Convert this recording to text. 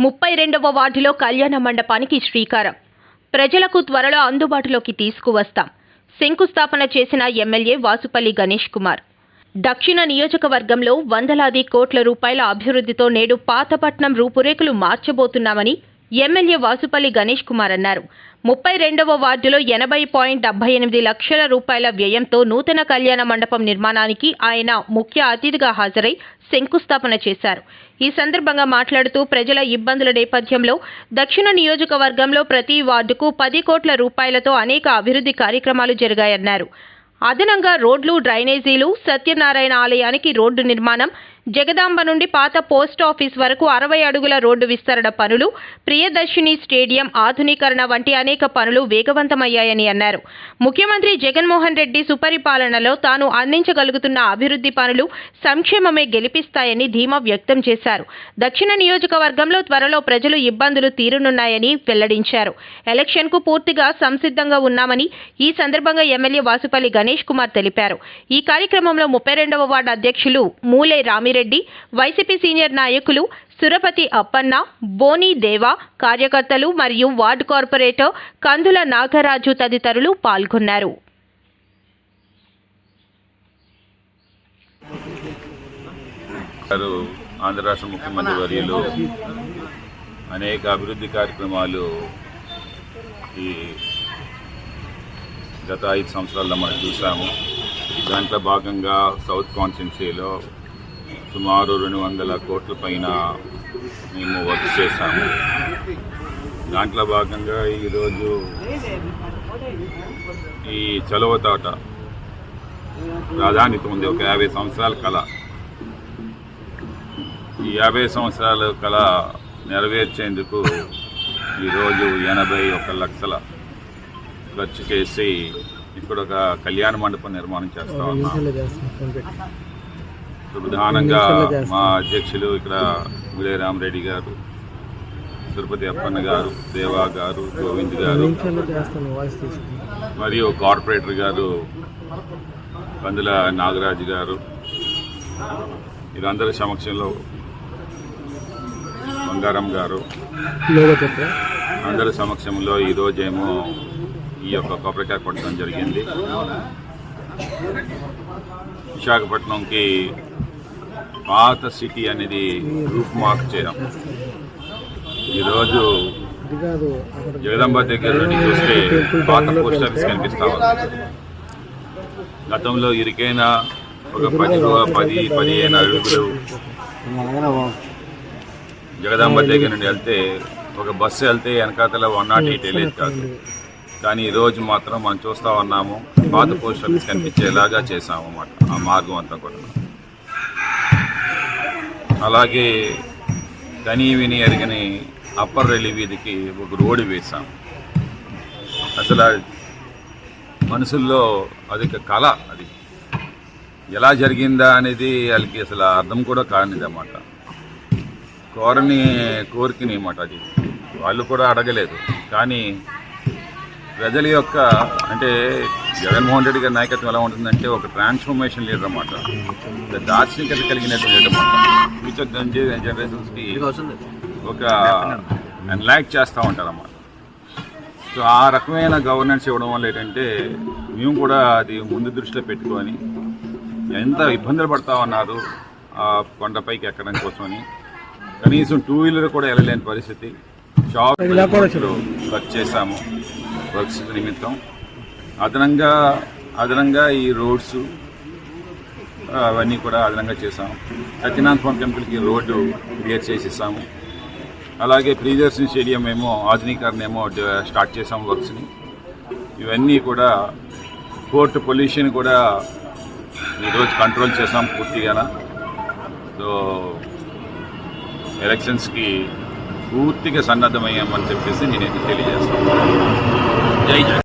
ముప్పై రెండవ వార్డులో కళ్యాణ మండపానికి శ్రీకారం. ప్రజలకు త్వరలో అందుబాటులోకి తీసుకువస్తాం. శంకుస్థాపన చేసిన ఎమ్మెల్యే వాసుపల్లి గణేష్ కుమార్. దక్షిణ నియోజకవర్గంలో వందలాది కోట్ల రూపాయల అభివృద్ధితో నేడు పాతపట్నం రూపురేఖలు మార్చబోతున్నామని ఎమ్మెల్యే వాసుపల్లి గణేష్ కుమార్ అన్నారు. ముప్పై రెండవ వార్డులో ఎనభై పాయింట్ డెబ్బై ఎనిమిది లక్షల రూపాయల వ్యయంతో నూతన కళ్యాణ మండపం నిర్మాణానికి ఆయన ముఖ్య అతిథిగా హాజరై శంకుస్థాపన చేశారు. ఈ సందర్భంగా మాట్లాడుతూ ప్రజల ఇబ్బందుల నేపథ్యంలో దక్షిణ నియోజకవర్గంలో ప్రతి వార్డుకు పది కోట్ల రూపాయలతో అనేక అభివృద్ధి కార్యక్రమాలు జరిగాయన్నారు. అదనంగా రోడ్లు డ్రైనేజీలు సత్యనారాయణ ఆలయానికి రోడ్డు నిర్మాణం జగదాంబ నుండి పాత పోస్ట్ ఆఫీస్ వరకు అరవై అడుగుల రోడ్డు విస్తరణ పనులు ప్రియదర్శిని స్టేడియం ఆధునీకరణ వంటి అనేక పనులు వేగవంతమయ్యాయని అన్నారు. ముఖ్యమంత్రి జగన్మోహన్ రెడ్డి సుపరిపాలనలో తాను అందించగలుగుతున్న అభివృద్ధి పనులు సంక్షేమమే గెలిపిస్తాయని ధీమా వ్యక్తం చేశారు. దక్షిణ నియోజకవర్గంలో త్వరలో ప్రజలు ఇబ్బందులు తీరునున్నాయని వెల్లడించారు. ఎలక్షన్కు పూర్తిగా సంసిద్ధంగా ఉన్నామని ఈ సందర్భంగా ఎమ్మెల్యే వాసుపల్లి గణేష్ కుమార్ తెలిపారు. ఈ కార్యక్రమంలో ముప్పై రెండవ వార్డు అధ్యక్షులు మూలే రామిరెడ్డి రెడ్డి వైసీపీ సీనియర్ నాయకులు సురపతి అప్పన్న బోని దేవా కార్యకర్తలు మరియు వార్డు కార్పొరేటర్ కందుల నాగరాజు తదితరులు పాల్గొన్నారు. గారు ఆంధ్ర రాష్ట్ర ముఖ్యమంత్రి వర్యులు అనేక అభివృద్ధి కార్యక్రమాలు ఈ గత ఐదు సంవత్సరాల్లో మనం చూసాము. దాంట్లో భాగంగా సౌత్ కాన్స్టిట్యున్సీలో సుమారు రెండు వందల కోట్ల పైన మేము వర్క్ చేశాము. దాంట్లో భాగంగా ఈరోజు ఈ చలువ తోట ప్రాధాన్యత ఉంది. ఒక యాభై సంవత్సరాల కళ. ఈ యాభై సంవత్సరాల కళ నెరవేర్చేందుకు ఈరోజు ఎనభై ఒక లక్షల ఖర్చు చేసి ఇక్కడ ఒక కళ్యాణ మండపం నిర్మాణం చేస్తా ఉన్నాం. ప్రధానంగా మా అధ్యక్షులు ఇక్కడ గుడే రామరెడ్డి గారు తిరుపతి అప్పన్న గారు దేవా గారు గోవింద్ గారు మరియు కార్పొరేటర్ గారు కందుల నాగరాజు గారు. వీరందరి సమక్షంలో బంగారం గారు. అందరి సమక్షంలో ఈరోజేమో ఈ యొక్క కొబ్బరికాయ కొట్టడం జరిగింది. విశాఖపట్నంకి పాత సిటీ అనేది రూప్ మార్క్ చేయడం. ఈరోజు జగదాంబ దగ్గర నుండి చూస్తే పాత పోస్ట్ ఆఫీస్ కనిపిస్తా గతంలో ఇరికైన ఒక పది పది పదిహేను అడుగులు జగదాంబ దగ్గర నుండి వెళ్తే ఒక బస్సు వెళ్తే వెనకాతల వన్ నాట్ ఎయిట్ వెళ్ళేది కాదు. కానీ ఈ రోజు మాత్రం మనం చూస్తా ఉన్నాము పాత పోస్ట్ కనిపించేలాగా చేసాము అన్నమాట. ఆ మార్గం అంతా కూడా. అలాగే కనీ విని ఎరగని అప్పర్ రెల్లి వీధికి ఒక రోడ్డు వేసాం అసలు మనుషుల్లో అది కళ అది. ఎలా జరిగిందా అనేది వాళ్ళకి అసలు అర్థం కూడా కానిదన్నమాట కోరని కోరికని అన్నమాట అది. వాళ్ళు కూడా అడగలేదు. కానీ ప్రజల యొక్క అంటే జగన్మోహన్ రెడ్డి గారి నాయకత్వం ఎలా ఉంటుందంటే ఒక ట్రాన్స్ఫర్మేషన్ లీడర్ అన్నమాట. దార్శనికత కలిగినటువంటి లీడర్ అన్నమాట. ఫ్యూచర్ జనరేషన్స్కి ఒక ఎన్లాక్ చేస్తూ ఉంటారన్నమాట. సో ఆ రకమైన గవర్నెన్స్ ఇవ్వడం వల్ల ఏంటంటే మేము కూడా అది ముందు దృష్టిలో పెట్టుకొని ఎంత ఇబ్బందులు పడతా ఉన్నారు ఆ కొండపైకి ఎక్కడం కోసమని కనీసం టూ వీలర్ కూడా వెళ్ళలేని పరిస్థితి. షాప్ వర్క్ చేశాము వర్క్స్ నిమిత్తం. అదనంగా అదనంగా ఈ రోడ్స్ అవన్నీ కూడా అదనంగా చేసాము సత్యనారాయణ స్వామి టెంపుల్కి రోడ్డు క్లియర్ చేసేసాము అలాగే ప్రియదర్శిని స్టేడియం ఏమో ఆధునీకరణ ఏమో స్టార్ట్ చేసాము వర్క్స్ని. ఇవన్నీ కూడా పోర్ట్ పొల్యూషన్ కూడా ఈరోజు కంట్రోల్ చేసాం పూర్తిగా సో ఎలక్షన్స్కి పూర్తిగా సన్నద్ధమయ్యామని చెప్పేసి నేను తెలియజేస్తాను. జై జగన్.